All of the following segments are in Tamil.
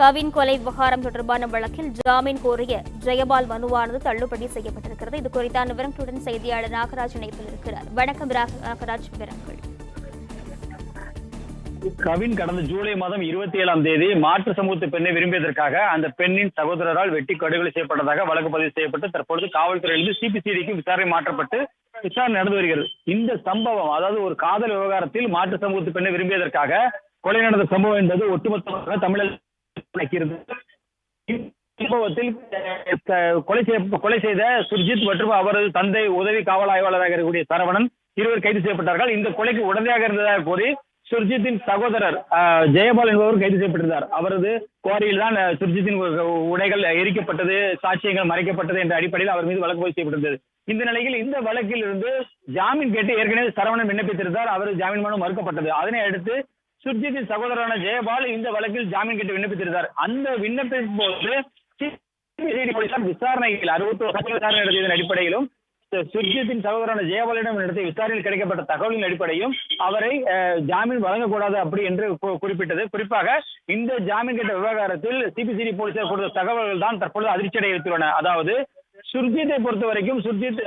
கவின் கொலை விவகாரம் தொடர்பான வழக்கில் ஜாமீன் கோரிய ஜெயபால் மனுவானது தள்ளுபடி செய்யப்பட்டிருக்கிறது. இது குறித்தான விவரங்களுடன் செய்தியாளர் நாகராஜ் இணைப்பில் இருக்கிறார். வணக்கம் நாகராஜ் விவரங்கள். கவின் கடந்த ஜூலை மாதம் இருபத்தி ஏழாம் தேதி மாற்று சமூகத்து பெண்ணை விரும்பியதற்காக அந்த பெண்ணின் சகோதரரால் வெட்டி கடுகொலை செய்யப்பட்டதாக வழக்கு பதிவு செய்யப்பட்டு தற்பொழுது காவல்துறையிலிருந்து சிபிசிடிக்கு விசாரணை மாற்றப்பட்டு விசாரணை நடந்து வருகிறது. இந்த சம்பவம் அதாவது ஒரு காதல் விவகாரத்தில் மாற்று சமூகத்து பெண்ணை விரும்பியதற்காக கொலை நடந்த சம்பவம் என்பது ஒட்டுமொத்தமாக தமிழக நடக்கிறது சம்பவத்தில் கொலை செய்ய கொலை செய்த சுர்ஜித் மற்றும் அவரது தந்தை உதவி காவல் ஆய்வாளராக இருக்கக்கூடிய சரவணன் இருவர் கைது செய்யப்பட்டார்கள். இந்த கொலைக்கு உடனடியாக இருந்ததாக கூறி சுர்ஜித்தின் சகோதரர் ஜெயபால் என்பவர் கைது செய்யப்பட்டிருந்தார். அவரது குவாரியில் தான் சுர்ஜித்தின் உடைகள் எரிக்கப்பட்டது சாட்சியங்கள் மறைக்கப்பட்டது என்ற அடிப்படையில் அவர் மீது வழக்கு பதிவு செய்யப்பட்டிருந்தது. இந்த நிலையில் இந்த வழக்கில் இருந்து ஜாமீன் கேட்டு ஏற்கனவே சரவணன் விண்ணப்பித்திருந்தார். அவர் ஜாமீன் மனு மறுக்கப்பட்டது. அதனை அடுத்து சுர்ஜித்தின் சகோதரரான ஜெயபால் இந்த வழக்கில் ஜாமீன் கேட்டு விண்ணப்பித்திருந்தார். அந்த விண்ணப்பின் போது சிபிசிஐடி போலீசார் விசாரணையில் அறுபத்தி ஒரு விசாரணை நடத்தியதன் அடிப்படையிலும் சுர்ஜித்தின் சகோதரரான ஜெயபாலிடம் நடத்திய விசாரணையில் கிடைக்கப்பட்ட தகவலின் அடிப்படையும் அவரை ஜாமீன் வழங்கக்கூடாது அப்படி என்று குறிப்பிட்டது. குறிப்பாக இந்த ஜாமீன் கேட்ட விவகாரத்தில் சிபிசிடி போலீசார் கொடுத்த தகவல்கள் தான் தற்பொழுது அதிர்ச்சி அடைவித்துள்ளன அதாவது சுர்ஜித்தை பொறுத்த வரைக்கும் சுர்ஜித்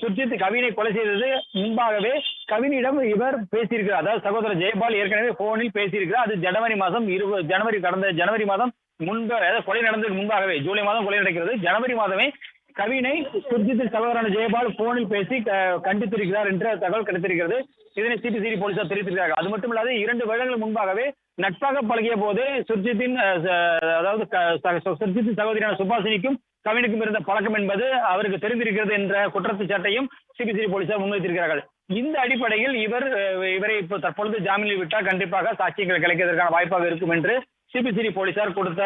சுர்ஜித் கவினை கொலை செய்தது முன்பாகவே கவினிடம் இவர் பேசியிருக்கிறார். அதாவது சகோதரர் ஜெயபால் ஏற்கனவே போனில் பேசியிருக்கிறார். அது ஜனவரி மாதம் இருபது ஜனவரி கடந்த ஜனவரி மாதம் முன்பு அதாவது கொலை நடந்ததுக்கு முன்பாகவே ஜூலை மாதம் கொலை நடக்கிறது. ஜனவரி மாதமே கவினை சுர்ஜித்தின் சகோதரன் ஜெயபால் போனில் பேசி கண்டித்திருக்கிறார் என்ற தகவல் கிடைத்திருக்கிறது. இதனை சிபிசிடி போலீசார் தெரிவித்திருக்கிறார்கள். அது மட்டுமல்லாது இரண்டு வருடங்கள் முன்பாகவே நட்பாக பழகிய போது சுர்ஜித்தின் அதாவது சுர்ஜித்தின் சகோதரியான சுபாசினிக்கும் கவினுக்கும் இருந்த பழக்கம் என்பது அவருக்கு தெரிந்திருக்கிறது என்ற குற்றச்சாட்டையும் சிபிசிஐ போலீசார் முன்வைத்திருக்கிறார்கள். இந்த அடிப்படையில் இவர் இவரை இப்போ தற்பொழுது ஜாமீனில் விட்டால் கண்டிப்பாக சாட்சியங்கள் கிடைக்கிறதுக்கான வாய்ப்பாக இருக்கும் என்று சிபிசிடி போலீசார் கொடுத்த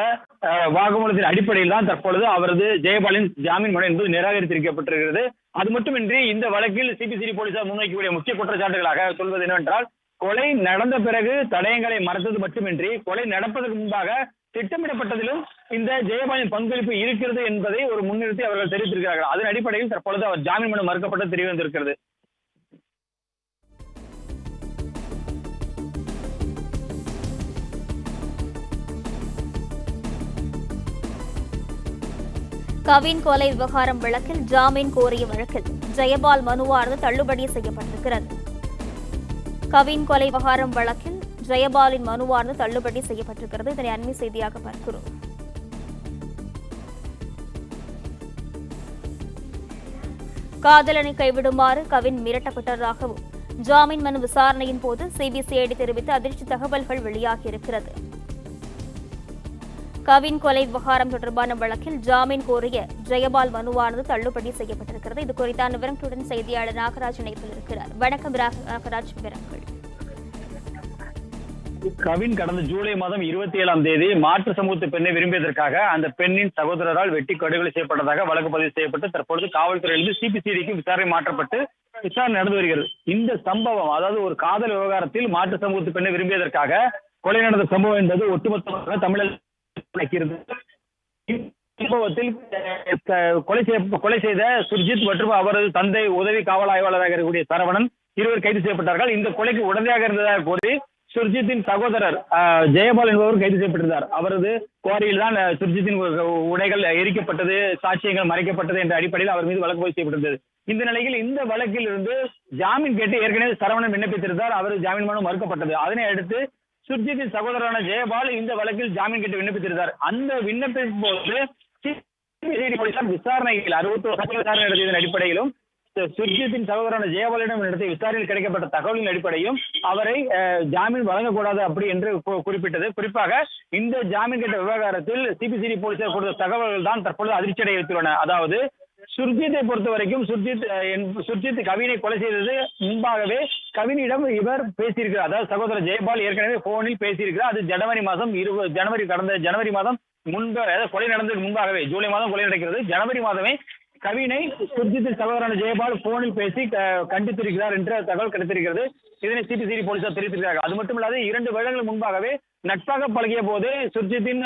அஹ், வாக்குமூலத்தின் அடிப்படையில் தான் தற்பொழுது அவரது ஜெயபாலின் ஜாமீன் மனு என்பது நிராகரித்திருக்கப்பட்டிருக்கிறது. அது மட்டுமின்றி இந்த வழக்கில் சிபிசிடி போலீசார் முன்வைக்கக்கூடிய முக்கிய குற்றச்சாட்டுகளாக சொல்வது என்னவென்றால் கொலை நடந்த பிறகு தடயங்களை மறைத்தது மட்டுமின்றி கொலை நடப்பதற்கு முன்பாக திட்டமிடப்பட்டதிலும் இந்த ஜெயபாலின் பங்களிப்பு இருக்கிறது என்பதை ஒரு முன்னிறுத்தி அவர்கள் தெரிவித்திருக்கிறார்கள். அதன் அடிப்படையில் தற்பொழுது அவர் ஜாமீன் மனு மறுக்கப்பட்டு தெரிய வந்திருக்கிறது. கவின் கொலை விவகாரம் வழக்கில் ஜாமீன் கோரிய வழக்கில் ஜெயபால் மனுவானது தள்ளுபடி செய்யப்பட்டிருக்கிறது. கவின் கொலை விவகாரம் வழக்கில் ஜெயபாலின் மனுவானது தள்ளுபடி செய்யப்பட்டிருக்கிறது. இதனை அண்மை செய்தியாக பார்க்கிறோம். காதலனை கைவிடுமாறு கவின் மிரட்டப்பட்டதாகவும் ஜாமீன் மனு விசாரணையின் போது சிபிசிஐடி தெரிவித்த அதிர்ச்சி தகவல்கள் வெளியாகியிருக்கிறது. கவின் கொலை விவகாரம் தொடர்பான வழக்கில் ஜாமீன் கோரிய ஜெயபால் மனுவானது தள்ளுபடி செய்யப்பட்டிருக்கிறது. இது குறித்தான விவரங்களுடன் செய்தியாளர் நாகராஜ் இணைப்பில் இருக்கிறார். வணக்கம் நாகராஜ் விவரங்கள். கவின் கடந்த ஜூலை மாதம் இருபத்தி ஏழாம் தேதி மாற்று சமூகத்து பெண்ணை விரும்பியதற்காக அந்த பெண்ணின் சகோதரரால் வெட்டி கடுகொலை செய்யப்பட்டதாக வழக்கு பதிவு செய்யப்பட்டு தற்பொழுது காவல்துறையிலிருந்து சிபிசிடிக்கு விசாரணை மாற்றப்பட்டு விசாரணை நடந்து வருகிறது. இந்த சம்பவம் அதாவது ஒரு காதல் விவகாரத்தில் மாற்று சமூகத்து பெண்ணை விரும்பியதற்காக கொலை நடந்த சம்பவம் என்பது ஒட்டுமொத்தமாக தமிழக சம்பவத்தில் கொலை செய்ய கொலை செய்த சுர்ஜித் மற்றும் அவரது தந்தை உதவி காவல் ஆய்வாளராக இருக்கக்கூடிய சரவணன் இருவர் கைது செய்யப்பட்டார்கள். இந்த கொலைக்கு உடனடியாக இருந்ததாக கூறி சுர்ஜித்தின் சகோதரர் ஜெயபால் என்பவர் கைது செய்யப்பட்டிருந்தார். அவரது குவாரியில் தான் சுர்ஜித்தின் உடைகள் எரிக்கப்பட்டது சாட்சியங்கள் மறைக்கப்பட்டது என்ற அடிப்படையில் அவர் மீது வழக்கு பதிவு செய்யப்பட்டிருந்தது. இந்த நிலையில் இந்த வழக்கில் இருந்து ஜாமீன் கேட்டு ஏற்கனவே சரவணன் விண்ணப்பித்திருந்தார். அவர் ஜாமீன் மனு மறுக்கப்பட்டது. அதனை அடுத்து சுர்ஜித்தின் சகோதரரான ஜெயபால் இந்த வழக்கில் ஜாமீன் கேட்டு விண்ணப்பித்திருந்தார். அந்த விண்ணப்பின் போது சிபிசிஐடி போலீசார் விசாரணையில் அறுபத்தி ஒரு விசாரணை நடத்தியதன் அடிப்படையிலும் சுர்ஜித்தின் சகோதரான ஜெயபாலிடம் நடத்திய விசாரணையில் கிடைக்கப்பட்ட தகவலின் அடிப்படையும் அவரை ஜாமீன் வழங்கக்கூடாது அப்படி என்று குறிப்பிட்டது. குறிப்பாக இந்த ஜாமீன் கேட்ட விவகாரத்தில் சிபிசிடி போலீசார் கொடுத்த தகவல்கள் தான் தற்பொழுது அதிர்ச்சி அடைவித்துள்ளன அதாவது சுர்ஜித்தை பொறுத்த வரைக்கும் சுர்ஜித் சுர்ஜித் கவினை கொலை செய்தது முன்பாகவே கவினிடம் இவர் பேசியிருக்கிறார். அதாவது சகோதரர் ஜெயபால் ஏற்கனவே போனில் பேசியிருக்கிறார். அது ஜனவரி மாதம் இருபது ஜனவரி கடந்த ஜனவரி மாதம் முன்பு அதாவது கொலை நடந்ததுக்கு முன்பாகவே ஜூலை மாதம் கொலை நடக்கிறது. ஜனவரி மாதமே கவினை சுர்ஜித் சகோதரன் ஜெயபால் போனில் பேசி க- கண்டித்திருக்கிறார் என்ற தகவல் கிடைத்திருக்கிறது. இதனை சிபிசிடி போலீசார் தெரிவித்திருக்கிறார்கள். அது மட்டுமல்லாது இரண்டு வருடங்கள் முன்பாகவே நட்பாக பழகிய போது சுர்ஜித்தின்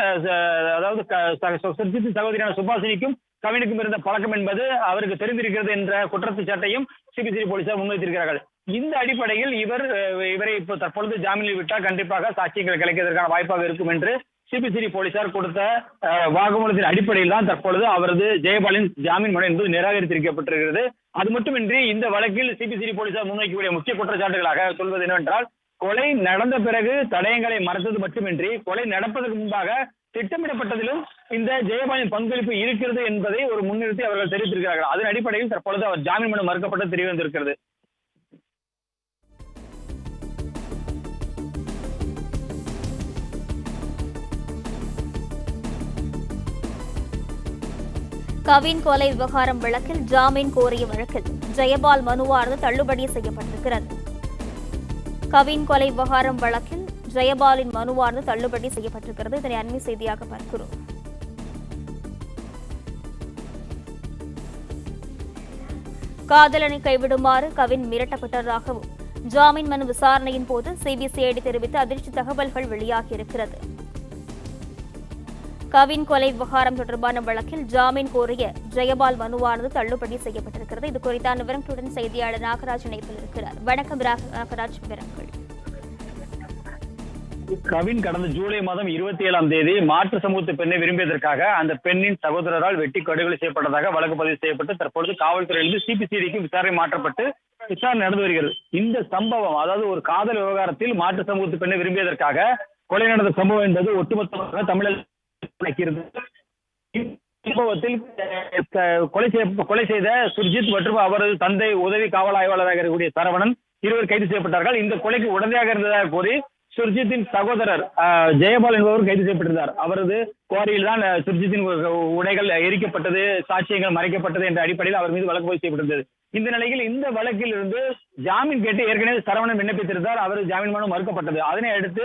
அதாவது சுர்ஜித்தின் சகோதரியான சுபாசினிக்கும் கவினுக்கும் இருந்த பழக்கம் என்பது அவருக்கு தெரிந்திருக்கிறது என்ற குற்றச்சாட்டையும் சிபிசிஐ போலீசார் முன்வைத்திருக்கிறார்கள். இந்த அடிப்படையில் இவர் இவரை இப்போ தற்பொழுது ஜாமீனில் விட்டால் கண்டிப்பாக சாட்சியங்கள் கிடைக்கிறதுக்கான வாய்ப்பாக இருக்கும் என்று சிபிசிஐ போலீசார் கொடுத்த அஹ், வாக்குமூலத்தின் அடிப்படையில் தான் தற்பொழுது அவரது ஜெயபாலின் ஜாமீன் மனு என்பது நிராகரித்திருக்கப்பட்டிருக்கிறது. அது மட்டுமின்றி இந்த வழக்கில் சிபிசிஐ போலீசார் முன்வைக்கக்கூடிய முக்கிய குற்றச்சாட்டுகளாக சொல்வது என்னவென்றால் கொலை நடந்த பிறகு தடயங்களை மறைத்தது மட்டுமின்றி கொலை நடப்பதற்கு முன்பாக திட்டமிடப்பட்டதிலும் இந்த ஜெயபாலின் பங்களிப்பு இருக்கிறது என்பதை ஒரு முன்னிறுத்தி அவர்கள் தெரிவித்திருக்கிறார்கள். அதன் அடிப்படையில் தற்பொழுது அவர் ஜாமீன் மனு மறுக்கப்பட்டு தெரிய வந்திருக்கிறது. கவின் கொலை விவகாரம் வழக்கில் ஜாமீன் கோரிய வழக்கில் ஜெயபால் மனுவானது தள்ளுபடி செய்யப்பட்டிருக்கிறது. கவின் கொலை விவகாரம் வழக்கில் ஜெயபாலின் மனுவானது தள்ளுபடி செய்யப்பட்டிருக்கிறது. இதனை அண்மை செய்தியாக பார்க்கிறோம். காதலனை கைவிடுமாறு கவின் மிரட்டப்பட்டதாகவும் ஜாமீன் மனு விசாரணையின் போது சிபிசிஐடி தெரிவித்த அதிர்ச்சி தகவல்கள் வெளியாகியிருக்கிறது. கவின் கொலை விவகாரம் தொடர்பான வழக்கில் ஜாமீன் கோரிய ஜெயபால் மனுவானது தள்ளுபடி செய்யப்பட்டிருக்கிறது. இது குறித்தான விவரங்களுடன் செய்தியாளர் நாகராஜ் இணைப்பில் இருக்கிறார். வணக்கம் நாகராஜ் விவரங்கள். கவின் கடந்த ஜூலை மாதம் இருபத்தி ஏழாம் தேதி மாற்று சமூகத்து பெண்ணை விரும்பியதற்காக அந்த பெண்ணின் சகோதரரால் வெட்டி கடுகொலை செய்யப்பட்டதாக வழக்கு பதிவு செய்யப்பட்டு தற்பொழுது காவல்துறையிலிருந்து சிபிசிடிக்கு விசாரணை மாற்றப்பட்டு விசாரணை நடந்து வருகிறது. இந்த சம்பவம் அதாவது ஒரு காதல் விவகாரத்தில் மாற்று சமூகத்து பெண்ணை விரும்பியதற்காக கொலை நடந்த சம்பவம் என்பது ஒட்டுமொத்தமாக தமிழக சம்பவத்தில் கொலை செய்ய கொலை செய்த சுர்ஜித் மற்றும் அவரது தந்தை உதவி காவல் ஆய்வாளராக இருக்கக்கூடிய சரவணன் இருவர் கைது செய்யப்பட்டார்கள். இந்த கொலைக்கு உடனடியாக இருந்ததாக கூறி சுர்ஜித்தின் சகோதரர் ஜெயபால் என்பவர் கைது செய்யப்பட்டிருந்தார். அவரது குவாரியில் தான் சுர்ஜித்தின் உடைகள் எரிக்கப்பட்டது சாட்சியங்கள் மறைக்கப்பட்டது என்ற அடிப்படையில் அவர் மீது வழக்கு பதிவு செய்யப்பட்டிருந்தது. இந்த நிலையில் இந்த வழக்கில் இருந்து ஜாமீன் கேட்டு ஏற்கனவே சரவணன் விண்ணப்பித்திருந்தார். அவர் ஜாமீன் மனு மறுக்கப்பட்டது. அதனை அடுத்து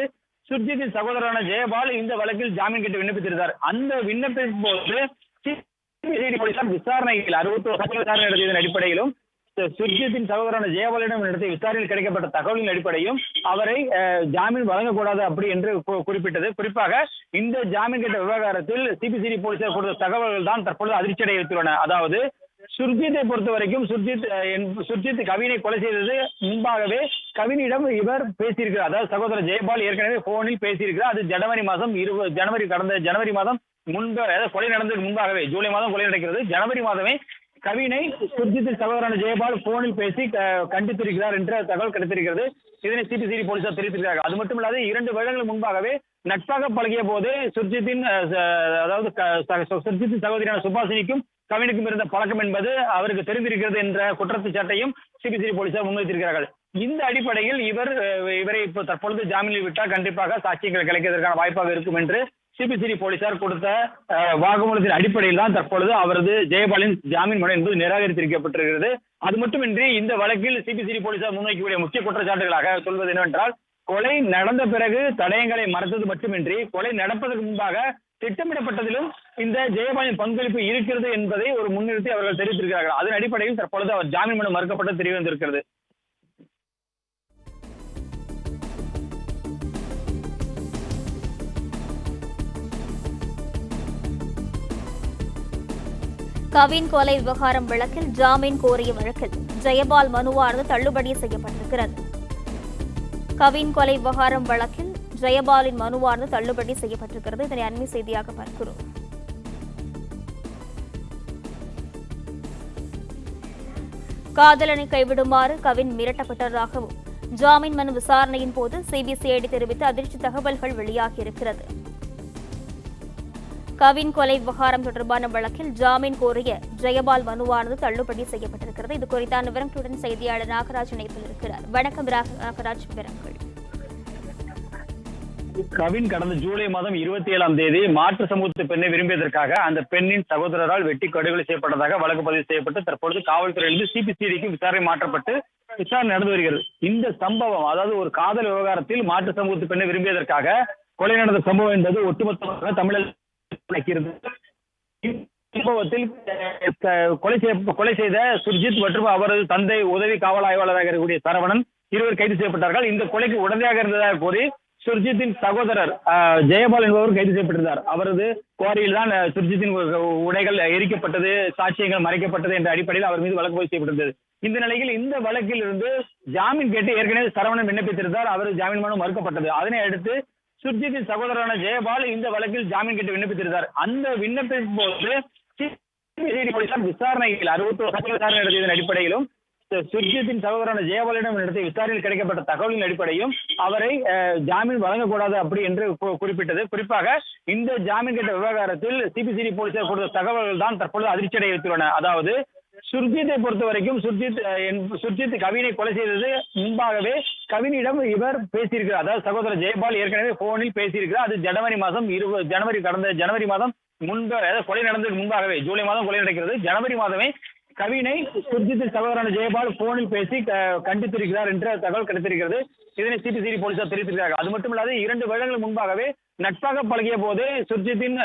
சுர்ஜித்தின் சகோதரரான ஜெயபால் இந்த வழக்கில் ஜாமீன் கேட்டு விண்ணப்பித்திருந்தார். அந்த விண்ணப்பிக்கும் போது சிபிசிஐடி விசாரணையில் அறுபத்தி ஒரு விசாரணை நடத்தியதன் அடிப்படையிலும் சுர்ஜித்தின் சகோதரரான ஜெயபாலிடம் நடத்திய விசாரணையில் கிடைக்கப்பட்ட தகவலின் அடிப்படையும் அவரை ஜாமீன் வழங்கக்கூடாது அப்படி என்று குறிப்பிட்டது. குறிப்பாக இந்த ஜாமீன் கேட்ட விவகாரத்தில் சிபிசிடி போலீசார் கொடுத்த தகவல்கள் தான் தற்பொழுது அதிர்ச்சி அடைய வைத்துள்ளன. அதாவது சுர்ஜித்தை பொறுத்த வரைக்கும் சுர்ஜித் சுர்ஜித் கவினை கொலை செய்தது முன்பாகவே கவினிடம் இவர் பேசியிருக்கிறார். அதாவது சகோதரர் ஜெயபால் ஏற்கனவே போனில் பேசியிருக்கிறார். அது ஜனவரி மாதம் இருபது ஜனவரி கடந்த ஜனவரி மாதம் முன்பு அதாவது கொலை நடந்ததுக்கு முன்பாகவே ஜூலை மாதம் கொலை நடக்கிறது. ஜனவரி மாதமே கவினை சுர்ஜித் சகோதரன் ஜெயபால் போனில் பேசி கண்டித்திருக்கிறார் என்ற தகவல் கிடைத்திருக்கிறது. இதனை சிபிசிடி போலீசார் தெரிவித்திருக்கிறார்கள். அது மட்டுமில்லாது இரண்டு வருடங்கள் முன்பாகவே நட்பாக பழகிய போது சுர்ஜித்தின் அதாவது சுர்ஜித்தின் சகோதரியான சுபாசினிக்கும் கவினுக்கும் இருந்த பழக்கம் என்பது அவருக்கு தெரிந்திருக்கிறது என்ற குற்றச்சாட்டையும் சிபிசிடி போலீசார் முன்வைத்திருக்கிறார்கள். இந்த அடிப்படையில் இவர் இவரை இப்போ தற்பொழுது ஜாமீனில் விட்டால் கண்டிப்பாக சாட்சியங்கள் கிடைக்கிறதுக்கான வாய்ப்பாக இருக்கும் என்று சிபிசிடி போலீசார் கொடுத்த அஹ், வாக்குமூலத்தின் அடிப்படையில் தான் தற்பொழுது அவரது ஜெயபாலின் ஜாமீன் மனு என்பது நிராகரித்திருக்கப்பட்டிருக்கிறது. அது மட்டுமின்றி இந்த வழக்கில் சிபிசிடி போலீசார் முன்வைக்கக்கூடிய முக்கிய குற்றச்சாட்டுகளாக சொல்வது என்னவென்றால் கொலை நடந்த பிறகு தடயங்களை மறைத்தது மட்டுமின்றி கொலை நடப்பதற்கு முன்பாக திட்டமிடப்பட்டதிலும் இந்த ஜெயபாலின் பங்களிப்பு இருக்கிறது என்பதை ஒரு முன்னிறுத்தி அவர்கள் தெரிவித்திருக்கிறார்கள். அதன் அடிப்படையில் தற்பொழுது அவர் ஜாமீன் மனு மறுக்கப்பட்டு தெரிய வந்திருக்கிறது கவின் கொலை விவகாரம் வழக்கில் ஜாமீன் கோரிய வழக்கில் ஜெயபால் மனுவானது தள்ளுபடி செய்யப்பட்டிருக்கிறது. கவின் கொலை விவகாரம் வழக்கில் ஜெயபாலின் மனுவானது தள்ளுபடி செய்யப்பட்டிருக்கிறது. இதனை அண்மை செய்தியாக பார்க்கிறோம். காதலனை கைவிடுமாறு கவின் மிரட்டப்பட்டதாகவும் ஜாமீன் மனு விசாரணையின் போது சிபிசிஐடி தெரிவித்து அதிர்ச்சி தகவல்கள் வெளியாகியிருக்கிறது. கவின் கொலை விவகாரம் தொடர்பான வழக்கில் ஜாமீன் கோரிய ஜெயபால் மனுவானது தள்ளுபடி செய்யப்பட்டிருக்கிறது. இது குறித்தான விவரங்களுடன் செய்தியாளர் நாகராஜ் இணைப்பில் இருக்கிறார். வணக்கம் நாகராஜ் விவரங்கள். கவின் கடந்த ஜூலை மாதம் இருபத்தி ஏழாம் தேதி மாற்று சமூகத்து பெண்ணை விரும்பியதற்காக அந்த பெண்ணின் சகோதரரால் வெட்டி கடுகொலை செய்யப்பட்டதாக வழக்கு பதிவு செய்யப்பட்டு தற்பொழுது காவல்துறையிலிருந்து சிபிசிடிக்கு விசாரணை மாற்றப்பட்டு விசாரணை நடந்து வருகிறது. இந்த சம்பவம் அதாவது ஒரு காதல் விவகாரத்தில் மாற்று சமூகத்து பெண்ணை விரும்பியதற்காக கொலை நடந்த சம்பவம் என்பது ஒட்டுமொத்தமாக தமிழக சம்பவத்தில் கொலை செய்ய கொலை செய்த சுர்ஜித் மற்றும் அவரது தந்தை உதவி காவல் ஆய்வாளராக இருக்கக்கூடிய சரவணன் இருவர் கைது செய்யப்பட்டார்கள். இந்த கொலைக்கு உடனடியாக இருந்ததாக கூறி சுர்ஜித்தின் சகோதரர் ஜெயபால் என்பவர் கைது செய்யப்பட்டிருந்தார். அவரது குவாரியில் தான் சுர்ஜித்தின் உடைகள் எரிக்கப்பட்டது சாட்சியங்கள் மறைக்கப்பட்டது என்ற அடிப்படையில் அவர் மீது வழக்கு பதிவு செய்யப்பட்டிருந்தது. இந்த நிலையில் இந்த வழக்கில் இருந்து ஜாமீன் கேட்டு ஏற்கனவே சரவணன் விண்ணப்பித்திருந்தார். அவர் ஜாமீன் மனு மறுக்கப்பட்டது. அதனை அடுத்து சுர்ஜித்தின் சகோதரரான ஜெயபால் இந்த வழக்கில் ஜாமீன் கேட்டு விண்ணப்பித்திருந்தார். அந்த விண்ணப்பின் போது சிபிசிஐடி போலீசார் விசாரணையில் அறுபத்தி ஒரு விசாரணை நடத்தியதன் அடிப்படையிலும் சுர்ஜித்தின் சகோதரரான ஜெயபாலிடம் நடத்திய விசாரணையில் கிடைக்கப்பட்ட தகவலின் அடிப்படையும் அவரை ஜாமீன் வழங்கக்கூடாது அப்படி என்று குறிப்பிட்டது. குறிப்பாக இந்த ஜாமீன் கேட்ட விவகாரத்தில் சிபிசிடி போலீசார் கொடுத்த தகவல்கள் தான் தற்பொழுது அதிர்ச்சியடைய வைத்துள்ளன அதாவது சுர்ஜித்தை பொறுத்த வரைக்கும் சுர்ஜித் சுர்ஜித் கவினை கொலை செய்தது முன்பாகவே கவினிடம் இவர் பேசியிருக்கிறார். அதாவது சகோதரர் ஜெயபால் ஏற்கனவே போனில் பேசியிருக்கிறார். அது ஜனவரி மாதம் இருபது ஜனவரி கடந்த ஜனவரி மாதம் முன்பு அதாவது கொலை நடந்ததுக்கு முன்பாகவே ஜூலை மாதம் கொலை நடக்கிறது. ஜனவரி மாதமே கவினை சுர்ஜித்தின் சகோதரான ஜெயபால் போனில் பேசி கண்டித்திருக்கிறார் என்ற தகவல் கிடைத்திருக்கிறது. இதனை சிபிசிடி போலீசார் தெரிவித்திருக்கிறார்கள். அது மட்டும் இல்லாது இரண்டு வருடங்கள் முன்பாகவே நட்பாக பழகிய போது சுர்ஜித்தின்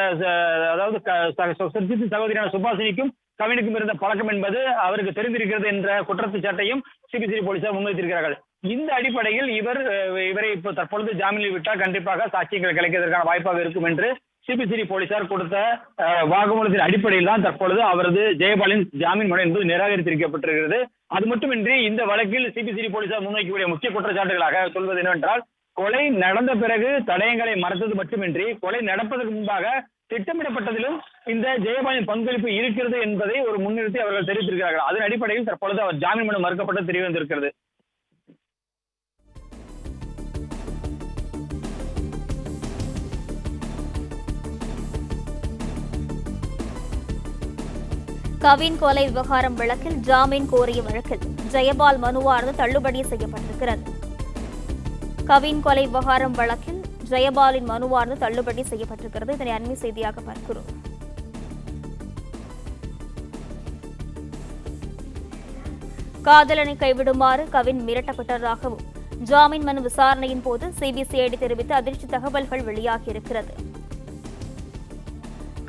அதாவது சுர்ஜித் சுர்ஜித்தின் சகோதரியான சுபாஷினிக்கும் கவினுக்கும் இருந்த பழக்கம் என்பது அவருக்கு தெரிந்திருக்கிறது என்ற குற்றச்சாட்டையும் சிபிசிஐ போலீசார் முன்வைத்திருக்கிறார்கள். இந்த அடிப்படையில் இவர் இவரை இப்போ தற்பொழுது ஜாமீனில் விட்டால் கண்டிப்பாக சாட்சியங்கள் கிடைக்கிறதுக்கான வாய்ப்பாக இருக்கும் என்று சிபிசிஐடி போலீசார் கொடுத்த வாகமூலத்தின் வாக்குமூலத்தின் அடிப்படையில் தான் தற்பொழுது அவரது ஜெயபாலின் ஜாமீன் மனு என்பது நிராகரித்திருக்கப்பட்டிருக்கிறது. அது மட்டுமின்றி இந்த வழக்கில் சிபிசிஐடி போலீசார் முன்வைக்கக்கூடிய முக்கிய குற்றச்சாட்டுகளாக சொல்வது என்னவென்றால் கொலை நடந்த பிறகு தடயங்களை மறைத்தது மட்டுமின்றி கொலை நடப்பதற்கு முன்பாக திட்டமிடப்பட்டதிலும் இந்த ஜெயபாலின் பங்களிப்பு இருக்கிறது என்பதை ஒரு முன்னிறுத்தி அவர்கள் தெரிவித்திருக்கிறார்கள். அதன் அடிப்படையில் தற்பொழுது அவர் ஜாமீன் மனு மறுக்கப்பட்டு தெரிய வந்திருக்கிறது கவின் கொலை விவகாரம் வழக்கில் ஜாமீன் கோரிய வழக்கில் ஜெயபால் மனுவானது தள்ளுபடி செய்யப்பட்டிருக்கிறது. கவின் கொலை விவகாரம் வழக்கில் ஜெயபாலின் மனுவானது தள்ளுபடி செய்யப்பட்டிருக்கிறது. இதனை அண்மை செய்தியாக பார்க்கிறோம். காதலனை கைவிடுமாறு கவின் மிரட்டப்பட்டதாகவும் ஜாமீன் மனு விசாரணையின் போது சிபிசிஐடி தெரிவித்து அதிர்ச்சி தகவல்கள் வெளியாகியிருக்கிறது.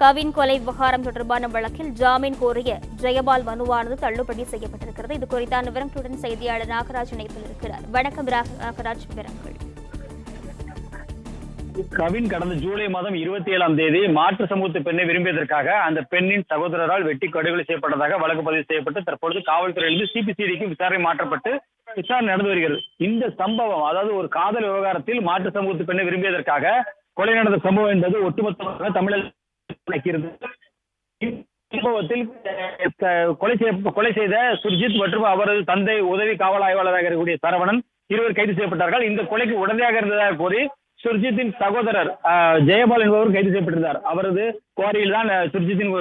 கவின் கொலை விவகாரம் தொடர்பான வழக்கில் ஜாமீன் கோரிய ஜெயபால் மனுவானது தள்ளுபடி செய்யப்பட்டிருக்கிறது. இது குறித்தான விவரங்களுடன் செய்தியாளர் நாகராஜ் இணைப்பில் இருக்கிறார். வணக்கம் நாகராஜ் விவரங்கள். கவின் கடந்த ஜூலை மாதம் இருபத்தி ஏழாம் தேதி மாற்று சமூகத்து பெண்ணை விரும்பியதற்காக அந்த பெண்ணின் சகோதரரால் வெட்டி கடுகொலை செய்யப்பட்டதாக வழக்கு பதிவு செய்யப்பட்டு தற்பொழுது காவல்துறையிலிருந்து சிபிசிடிக்கு விசாரணை மாற்றப்பட்டு விசாரணை நடந்து வருகிறது. இந்த சம்பவம் அதாவது ஒரு காதல் விவகாரத்தில் மாற்று சமூகத்து பெண்ணை விரும்பியதற்காக கொலை நடந்த சம்பவம் என்பது ஒட்டுமொத்தமாக தமிழக சம்பவத்தில் கொலை செய்ய கொலை செய்த சுர்ஜித் மற்றும் அவரது தந்தை உதவி காவல் ஆய்வாளராக இருக்கக்கூடிய சரவணன் இருவர் கைது செய்யப்பட்டார்கள். இந்த கொலைக்கு உடனடியாக இருந்ததாக கூறி சுர்ஜித்தின் சகோதரர் ஜெயபால் என்பவர் கைது செய்யப்பட்டிருந்தார். அவரது குவாரியில் தான் சுர்ஜித்தின்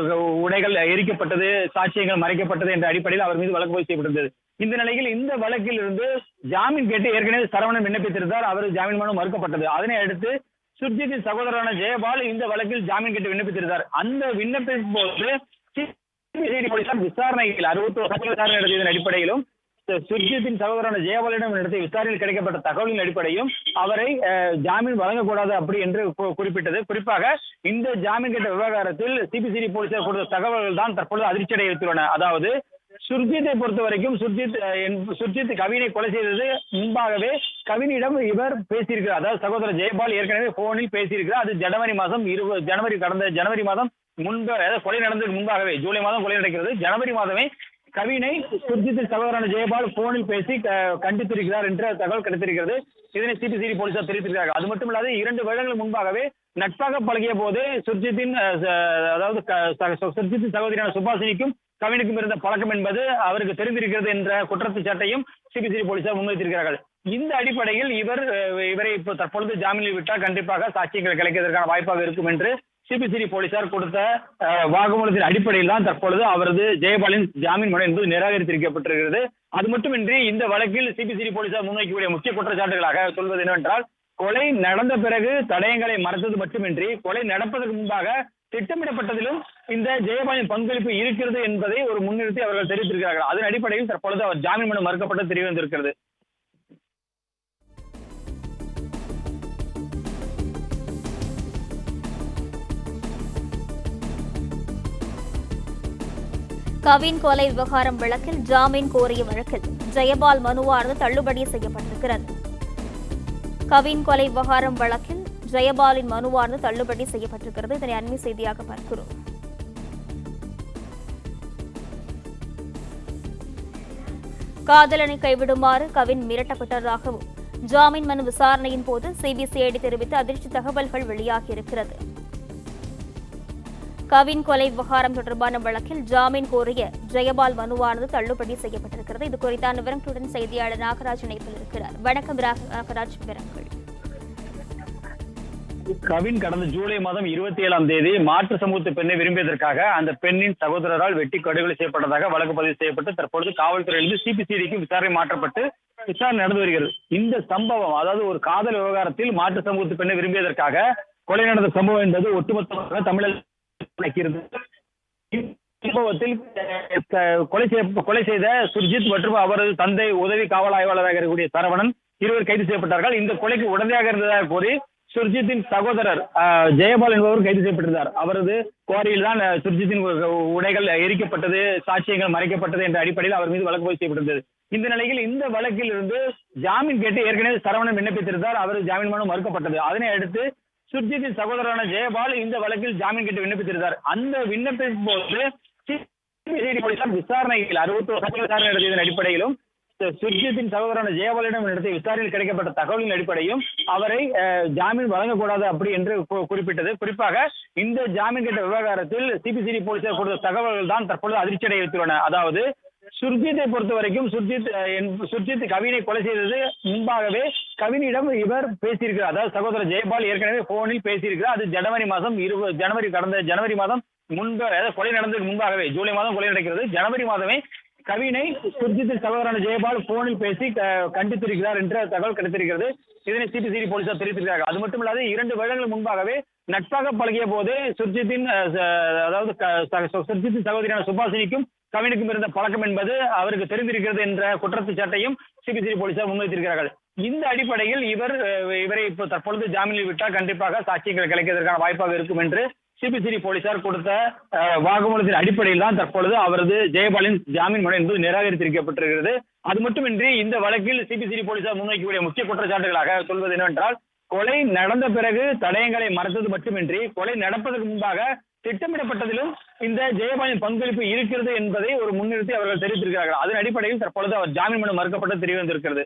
உடைகள் எரிக்கப்பட்டது சாட்சியங்கள் மறைக்கப்பட்டது என்ற அடிப்படையில் அவர் மீது வழக்கு பதிவு செய்யப்பட்டிருந்தது. இந்த நிலையில் இந்த வழக்கில் இருந்து ஜாமீன் கேட்டு ஏற்கனவே சரவணன் விண்ணப்பித்திருந்தார். அவர் ஜாமீன் மனு மறுக்கப்பட்டது. அதனை அடுத்து சுர்ஜித்தின் சகோதரரான ஜெயபால் இந்த வழக்கில் ஜாமீன் கேட்டு விண்ணப்பித்திருந்தார். அந்த விண்ணப்பின் போது சிபிசிஐடி போலீசார் விசாரணையில் அறுபத்தி விசாரணை நடத்தியதன் அடிப்படையிலும் சுர்ஜித்தின் சகோதரரான ஜெயபாலிடம் நடத்திய விசாரணையில் கிடைக்கப்பட்ட தகவலின் அடிப்படையும் அவரை ஜாமீன் வழங்கக்கூடாது அப்படி என்று குறிப்பிட்டது. குறிப்பாக இந்த ஜாமீன் கேட்ட விவகாரத்தில் சிபிசிடி போலீசார் கொடுத்த தகவல்கள் தான் தற்பொழுது அதிர்ச்சி அடைவித்துள்ளன அதாவது சுர்ஜித்தை பொறுத்த வரைக்கும் சுர்ஜித் சுர்ஜித் கவினை கொலை செய்தது முன்பாகவே கவினிடம் இவர் பேசியிருக்கிறார். அதாவது சகோதரர் ஜெயபால் ஏற்கனவே போனில் பேசியிருக்கிறார். அது ஜனவரி மாதம் இருபது ஜனவரி கடந்த ஜனவரி மாதம் முன்பு அதாவது கொலை நடந்ததுக்கு முன்பாகவே ஜூலை மாதம் கொலை நடக்கிறது. ஜனவரி மாதமே கவினை சுர்ஜித் சகோதரரான ஜெயபால் போனில் பேசி கண்டித்திருக்கிறார் என்ற தகவல் கிடைத்திருக்கிறது. இதனை சிபிசிஐடி போலீசார் தெரிவித்திருக்கிறார்கள். அது மட்டும் மட்டுமல்லாது இரண்டு வருடங்கள் முன்பாகவே நட்பாக பழகிய போது சுர்ஜித்தின் அதாவது சுர்ஜித்தின் சகோதரியான சுபாஷினிக்கும் கவினுக்கும் இருந்த பழக்கம் என்பது அவருக்கு தெரிந்திருக்கிறது என்ற குற்றச்சாட்டையும் சிபிசிஐடி போலீசார் முன்வைத்திருக்கிறார்கள். இந்த அடிப்படையில் இவர் இவரை இப்போ தற்பொழுது ஜாமீனில் விட்டால் கண்டிப்பாக சாட்சியங்கள் கிடைக்கிறதுக்கான வாய்ப்பாக இருக்கும் என்று சிபிசிடி போலீசார் கொடுத்த வாக்குமூலத்தின் அடிப்படையில் தான் தற்பொழுது அவரது ஜெயபாலின் ஜாமீன் மனு என்பது நிராகரித்திருக்கப்பட்டிருக்கிறது. அது மட்டுமின்றி இந்த வழக்கில் சிபிசிடி போலீசார் முன்வைக்கக்கூடிய முக்கிய குற்றச்சாட்டுகளாக சொல்வது என்னவென்றால் கொலை நடந்த பிறகு தடயங்களை மறைத்தது மட்டுமின்றி கொலை நடப்பதற்கு முன்பாக திட்டமிடப்பட்டதிலும் இந்த ஜெயபாலின் பங்களிப்பு இருக்கிறது என்பதை ஒரு முன்னிறுத்தி அவர்கள் தெரிவித்திருக்கிறார்கள். அதன் அடிப்படையில் தற்பொழுது அவர் ஜாமீன் மனு மறுக்கப்பட்டு தெரிய வந்திருக்கிறது கவின் கொலை விவகாரம் வழக்கில் ஜாமீன் கோரிய வழக்கில் ஜெயபால் மனுவானது தள்ளுபடி செய்யப்பட்டிருக்கிறது. கவின் கொலை விவகாரம் வழக்கில் ஜெயபாலின் மனுவானது தள்ளுபடி செய்யப்பட்டிருக்கிறது. இதனை அண்மை செய்தியாக பார்க்கிறோம். காதலனை கைவிடுமாறு கவின் மிரட்டப்பட்டதாகவும் ஜாமீன் மனு விசாரணையின் போது சிபிசிஐடி தெரிவித்த அதிர்ச்சி தகவல்கள் வெளியாகியிருக்கிறது. கவின் கொலை விவகாரம் தொடர்பான வழக்கில் ஜாமீன் கோரிய ஜெயபால் மனுவானது தள்ளுபடி செய்யப்பட்டிருக்கிறது. இது குறித்தான விவரங்களுடன் செய்தியாளர் நாகராஜ் இணைப்பில் இருக்கிறார். வணக்கம் நாகராஜ் விவரங்கள். கவின் கடந்த ஜூலை மாதம் இருபத்தி ஏழாம் தேதி மாற்று சமூகத்து பெண்ணை விரும்பியதற்காக அந்த பெண்ணின் சகோதரரால் வெட்டி கடுகொலை செய்யப்பட்டதாக வழக்கு பதிவு செய்யப்பட்டு தற்பொழுது காவல்துறையிலிருந்து சிபிசிடிக்கு விசாரணை மாற்றப்பட்டு விசாரணை நடந்து வருகிறது. இந்த சம்பவம் அதாவது ஒரு காதல் விவகாரத்தில் மாற்று சமூகத்து பெண்ணை விரும்பியதற்காக கொலை நடந்த சம்பவம் என்பது ஒட்டுமொத்தமாக தமிழக சம்பவத்தில் கொலை செய்ய கொலை செய்த சுர்ஜித் மற்றும் அவரது தந்தை உதவி காவல் ஆய்வாளராக இருக்கக்கூடிய சரவணன் இருவர் கைது செய்யப்பட்டார்கள். இந்த கொலைக்கு உடனடியாக இருந்ததாக கூறி சுர்ஜித்தின் சகோதரர் ஜெயபால் என்பவர் கைது செய்யப்பட்டிருந்தார். அவரது குவாரியில் தான் சுர்ஜித்தின் உடைகள் எரிக்கப்பட்டது சாட்சியங்கள் மறைக்கப்பட்டது என்ற அடிப்படையில் அவர் மீது வழக்கு பதிவு செய்யப்பட்டிருந்தது. இந்த நிலையில் இந்த வழக்கில் இருந்து ஜாமீன் கேட்டு ஏற்கனவே சரவணன் விண்ணப்பித்திருந்தார். அவர் ஜாமீன் மனு மறுக்கப்பட்டது. அதனை அடுத்து சுர்ஜித்தின் சகோதரரான ஜெயபால் இந்த வழக்கில் ஜாமீன் கேட்டு விண்ணப்பித்திருந்தார். அந்த விண்ணப்பின் போது சிபிசிஐடி போலீசார் விசாரணையில் அறுபத்தி ஒரு விசாரணை நடத்தியதன் அடிப்படையிலும் சுர்ஜித்தின் சகோதரான ஜெயபாலிடம் நடத்திய விசாரணையில் கிடைக்கப்பட்ட தகவலின் அடிப்படையும் அவரை ஜாமீன் வழங்கக்கூடாது அப்படி என்று குறிப்பிட்டது. குறிப்பாக இந்த ஜாமீன் கேட்ட விவகாரத்தில் சிபிசிடி போலீசார் கொடுத்த தகவல்கள் தான் தற்பொழுது அதிர்ச்சி அடைவித்துள்ளன அதாவது சுர்ஜித்தை பொறுத்த வரைக்கும் சுர்ஜித் சுர்ஜித் கவினை கொலை செய்தது முன்பாகவே கவினிடம் இவர் பேசியிருக்கிறார். அதாவது சகோதரர் ஜெயபால் ஏற்கனவே போனில் பேசியிருக்கிறார். அது ஜனவரி மாதம் இருபது ஜனவரி கடந்த ஜனவரி மாதம் முன்பு அதாவது கொலை நடந்ததுக்கு முன்பாகவே ஜூலை மாதம் கொலை நடக்கிறது. ஜனவரி மாதமே கவினை சுர்ஜித் சகோதரன் ஜெயபால் போனில் பேசி க- கண்டித்திருக்கிறார் என்ற தகவல் கிடைத்திருக்கிறது. இதனை சிபிசிடி போலீசார் தெரிவித்திருக்கிறார்கள். அது மட்டும் இல்லாது இரண்டு வருடங்கள் முன்பாகவே நட்பாக பழகிய போது சுர்ஜித்தின் அதாவது சுர்ஜித்தின் சகோதரியான சுபாசினிக்கும் கவினுக்கும் இருந்த பழக்கம் என்பது அவருக்கு தெரிந்திருக்கிறது என்ற குற்றச்சாட்டையும் சிபிசிஐ போலீசார் முன்வைத்திருக்கிறார்கள். இந்த அடிப்படையில் இவர் இவரை இப்போ தற்பொழுது ஜாமீனில் விட்டால் கண்டிப்பாக சாட்சியங்கள் கிடைக்கிறதுக்கான வாய்ப்பாக இருக்கும் என்று சிபிசிஐ போலீசார் கொடுத்த அஹ், வாக்குமூலத்தின் அடிப்படையில் தான் தற்பொழுது அவரது ஜெயபாலின் ஜாமீன் மனு என்பது நிராகரித்திருக்கப்பட்டிருக்கிறது. அது மட்டுமின்றி இந்த வழக்கில் சிபிசிஐ போலீசார் முன்வைக்கக்கூடிய முக்கிய குற்றச்சாட்டுகளாக சொல்வது என்னவென்றால் கொலை நடந்த பிறகு தடயங்களை மறைத்தது மட்டுமின்றி கொலை நடப்பதற்கு முன்பாக திட்டமிடப்பட்டதிலும் இந்த ஜெயபாலின் பங்களிப்பு இருக்கிறது என்பதை ஒரு முன்னிறுத்தி அவர்கள் தெரிவித்திருக்கிறார்கள். அதன் அடிப்படையில் தற்பொழுது அவர் ஜாமீன் மனு மறுக்கப்பட்டு தெரிய வந்திருக்கிறது